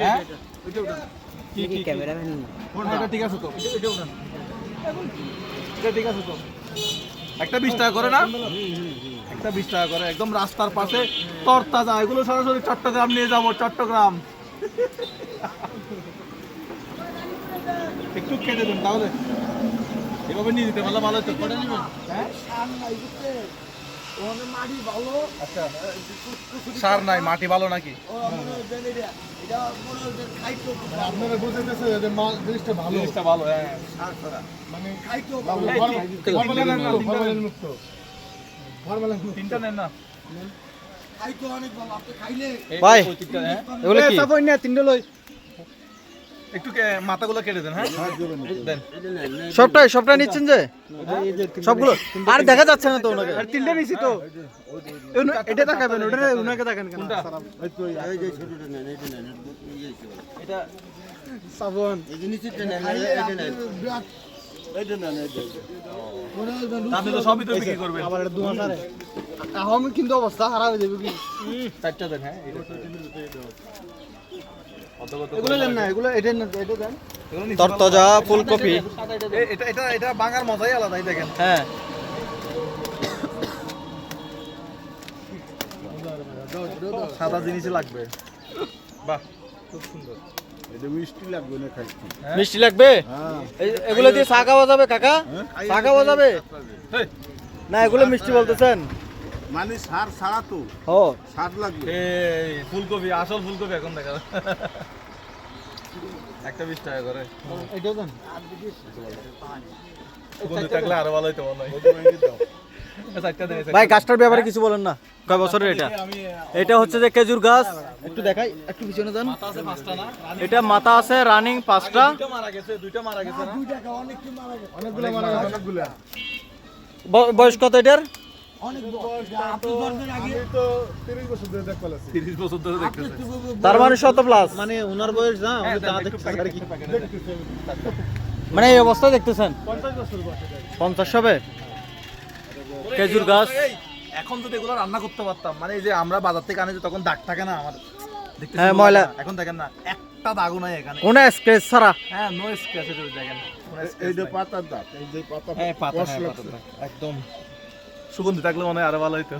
হ্যাঁ? কি কি ক্যামেরাম্যান। কোনটা ঠিক আছে তো? এটা উঠান। এটা ঠিক আছে তো? একটা বিশ টাকা করে না? একটা বিশ টাকা করে একদম রাস্তার পাশে তরতাজা। এগুলো সরাসরি চট্টগ্রাম নিয়ে যাব চট্টগ্রাম। একটু খেতে দেন তাহলে। এভাবে নিয়ে দিতে পারলে ভালো হতো। হ্যাঁ? আচ্ছা সার নাই মাটি ভালো নাকি? আপনারা বুঝতেছে যে মাল জিনিসটা ভালো। জিনিসটা ভালো হ্যাঁ। মানে এই, ফরমালিন মুক্ত ফরমালিন মুক্ত। ফরমালিন মুক্ত। তিনটা ভাই। হ্যাঁ? এগুলো কি? সাপোর্ট না তিনটে লই। একটু মাথাগুলো কেটে দেন হ্যাঁ? দেন। সবটাই সবটাই নিচ্ছেন যে? সবগুলো? আর দেখা যাচ্ছে না তো ওনাকে। তিনটে নিছি তো। এটা তাকাবেন ওটা ওনাকে তাকান কেন? এটা সাবন আরে কিন্তু অবস্থা খারাপ হয়ে যাবে কি? চারটা দেন হ্যাঁ এগুলো দেন না এগুলো এটা এটা দেন। তরতাজা ফুলকপি। এটা এটা এটা বাঙার মজাই আলাদা দেখেন। হ্যাঁ। সাদা জিনিসই লাগবে। বাহ খুব সুন্দর। মিষ্টি লাগবে না খাইতে? মিষ্টি লাগবে? হ্যাঁ। এই- এগুলো দিয়ে চা খাওয়া যাবে কাকা? চা খাওয়া যাবে? না এগুলো মিষ্টি বলতেছেন। মানে সার ছাড়া তো। ও। সার লাগবে। এই ফুলকপি আসল ফুলকপি এখন দেখা। একটা বিশ টাকা করে। এটাও দেন। সুগন্ধি থাকলে আরও ভালো হইতো মনে হয়। চারটা দেন এই ভাই গাছটার ব্যাপারে কিছু বলেন না। কয় বছরের এটা? এটা হচ্ছে যে খেজুর গাছ। একটু দেখাই একটু পিছনে যান। মাথা আছে পাঁচটা না? এটা মাথা আছে রানিং পাঁচটা। দুইটা মারা গেছে দুইটা মারা গেছে না? অনেকগুলো মারা গেছে। বয়স কত এটার? আমি তো তিরিশ বছর ধরে দেখ পালাছি। তিরিশ বছর ধরে দেখতেছে তার মানে শত প্লাস। মানে ওনার বয়স না হ্যাঁ। মানে এই অবস্থা দেখতেছেন? পঞ্চাশ বছর বয়স পঞ্চাশ হবে? খেজুর গাছ? এখন যদি এগুলো রান্না করতে পারতাম। মানে এই যে আমরা বাজার থেকে আনি যে তখন দাগ থাকে না আমার। হ্যাঁ, ময়লা। এখন দেখেন না একটা দাগও নাই এখানে। কোনো স্ক্রেচ ছাড়া। হ্যাঁ নো স্ক্র্যাচ দেখেন এই যে পাতার দাঁত এই যে পাতা হ্যাঁ পাতা হ্যাঁ। পাতা, একদম সুগন্ধি থাকলে মনে হয় আরও ভালো হইতো।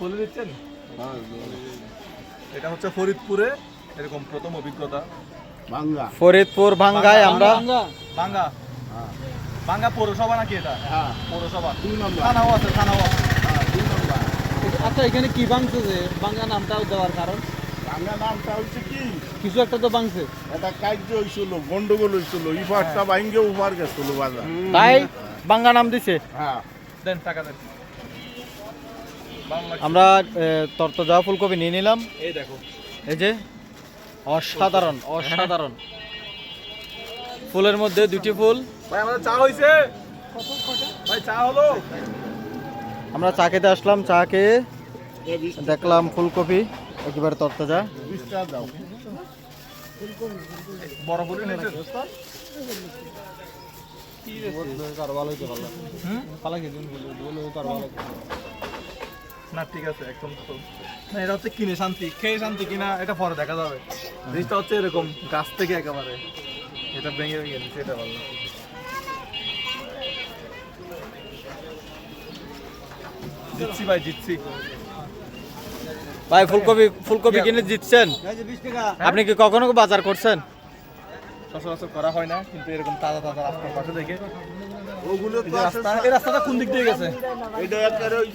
বলে দিচ্ছেন? হ্যাঁ, এটা হচ্ছে ফরিদপুরে এরকম প্রথম অভিজ্ঞতা। ভাঙ্গা ফরিদপুর ভাঙ্গায় আমরা বাঙ্গা হ্যাঁ বাঙ্গা পৌরসভা নাকি এটা? হ্যাঁ। পৌরসভা। দুই নম্বর। থানাও আছে থানাও আছে। হ্যাঁ দুই নম্বর। আচ্ছা এখানে কি ভাঙছে যে? বাংলা নামটাও দেওয়ার কারণ? ভাঙ্গা নামটা হচ্ছে কি? কিছু একটা তো ভাঙছে। এটা কার্য হয়েছিল গন্ডগোল হয়েছিল ইফারটা ভাঙ্গে উপার গেছিল বাজার। তাই বাংলা নাম দিছে? হ্যাঁ। দেন টাকা দেন। আমরা তরতজা ফুলকপি নিয়ে নিলাম। এই দেখো। এই যে অসাধারণ অসাধারণ। ফুলের মধ্যে দুটি ফুল। ভাই আমাদের চা হইছে? ভাই চা হলো? আমরা চা খেতে আসলাম চা খেয়ে দেখলাম ফুলকপি একেবারে তরতাজা দাও। বড় হুম? না ঠিক আছে একদম তো। না এটা হচ্ছে কিনে শান্তি। খেয়ে শান্তি কিনা এটা পরে দেখা যাবে। জিনিসটা হচ্ছে এরকম গাছ থেকে একেবারে। এটা ভেঙে ভেঙে নিচ্ছে এটা ভালো। জিতছি ভাই জিতছি। ভাই ফুলকপি ফুলকপি কিনে জিতছেন? আপনি কি কখনো বাজার করছেন? সচরাচর করা হয় না কিন্তু এরকম তাজা তাজা রাস্তার পাশে দেখে। ওগুলো তো রাস্তা এই রাস্তাটা কোন দিক দিয়ে গেছে? এটা একেবারে ওই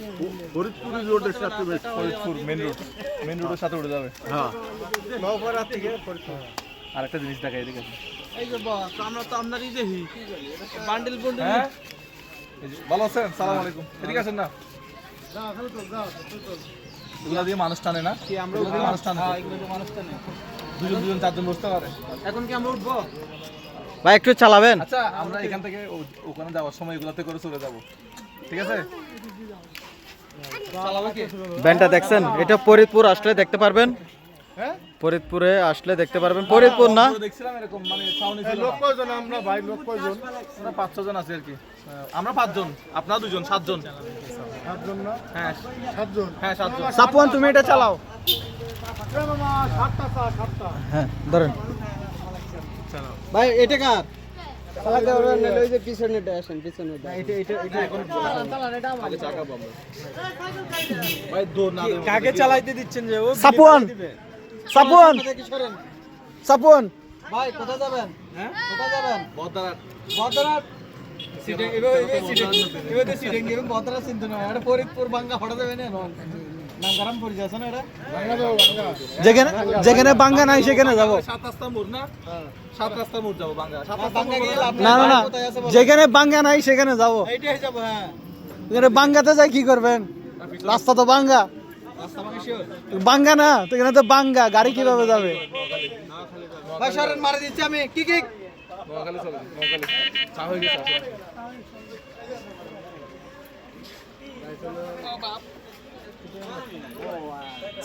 ফরিদপুরি রোডের সাথে বেশ ফরিদপুর মেন রোড মেন রোডের সাথে উঠে যাবে। হ্যাঁ। আর একটা জিনিস দেখা এদিকে এই যে বস আমরা তো আপনারই দেখি বান্ডেল বান্ডেল হ্যাঁ? ভালো আছেন? সালাম আলাইকুম। এদিকে আছেন না? এগুলা দিয়ে মানুষ টানে না? কি আমরা এগুলা দিয়ে মানুষ টানে। দুজন দুজন চারজন বসতে পারে। এখন কি আমরা উঠবো? ভাই একটু চালাবেন। আচ্ছা আমরা এখান থেকে ওখানে যাওয়ার সময় এগুলাতে করে চলে যাব। ঠিক আছে? ব্যান্ডটা দেখছেন? এটা ফরিদপুর আসলে দেখতে পারবেন। হ্যাঁ? ফরিদপুরে আসলে দেখতে পারবেন। ফরিদপুর না? আমরা দেখছিলাম এরকম মানে লোক কয়জন আমরা? ভাই লোক কয়জন? আমরা পাঁচ ছজন আছি আর কি। আমরা পাঁচজন আপনারা দুজন সাতজন। সাতজন না? হ্যাঁ। সাতজন? হ্যাঁ সাতজন। সাপওয়ান তুমি এটা চালাও। হ্যাঁ ধরেন। ভাই এটা কার? ওই যে পিছনেটা আসেন পিছনেটা এটা এটা এটা এখন আগে চাকা পাবো ভাই দৌড় না দেবো। কাকে চালাইতে দিচ্ছেন যে? ও সাপুয়ান! সাপুয়ান! সাপুয়ান ভাই কোথায় যাবেন? হ্যাঁ? কোথায় যাবেন? বদারাট বদরাট সিটিং সিটিং সিটিং এবার বদরাট চিন্তা নয় এটা ফরিদপুর বাঙ্গা হঠাৎ যাবে না যেখানে যেখানে বাঙ্গা নাই সেখানে যাব। সাত রাস্তা মোড় না? না? না যেখানে বাঙ্গা নাই সেখানে যাব। এইটাই যাব হ্যাঁ। এখানে বাঙ্গাতে যাই কি করবেন? রাস্তা তো বাঙ্গা। বাঙ্গা না তো এখানে তো বাঙ্গা। গাড়ি কীভাবে যাবে? মারা দিচ্ছি আমি। কি কি? চা হয়ে।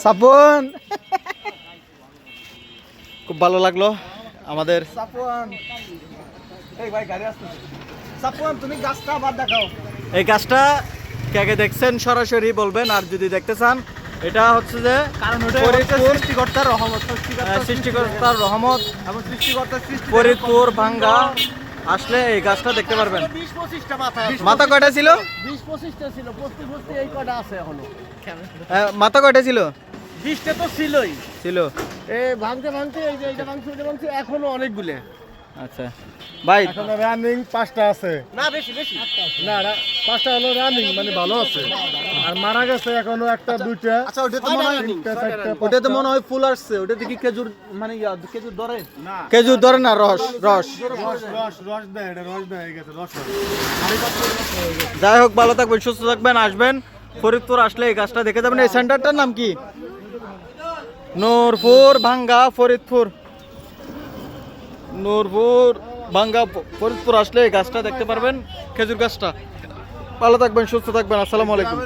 সাপুন। খুব ভালো লাগল আমাদের। এই গাছটা কে কে দেখছেন সরাসরি বলবেন আর যদি দেখতে চান এটা হচ্ছে যে কারণ সৃষ্টিকর্তার রহমত। সৃষ্টিকর্তার রহমত। এবং সৃষ্টিকর্তার সৃষ্টি ফরিদপুর ভাঙ্গা। আসলে এই গাছটা দেখতে পারবেন। মাথা কয়টা ছিল? এই কটা আছে এখনও? মাথা কয়টা ছিল? বিশটা তো ছিলই। ছিল। এ ভাঙতে ভাঙতে এই যে এটা ভাঙছে ওইটা ভাঙছে এখনও অনেকগুলো। আচ্ছা। ভাই রানিং পাঁচটা আছে। না বেশি বেশি। না রা- পাঁচটা হলো রানিং মানে ভালো আছে। আর মারা গেছে এখনও একটা দুইটা। আচ্ছা ওটা তো মনে হয় ওটা তো মনে হয় ফুল আসছে ওটা দেখি খেজুর মানে খেজুর ধরে? না। খেজুর ধরে না রস রস। রস রস রস দেয় এটা রস দেয় গেছে রস যাই হোক ভালো থাকবেন সুস্থ থাকবেন আসবেন। ফরিদপুর আসলে এই গাছটা দেখে যাবেন। এই সেন্টারটার নাম কি? নূরপুর ভাঙ্গা ফরিদপুর। নূরপুর ভাঙ্গা ফরিদপুর আসলে গাছটা দেখতে পারবেন, খেজুর গাছটা। ভালো থাকবেন, সুস্থ থাকবেন, আসসালামু আলাইকুম।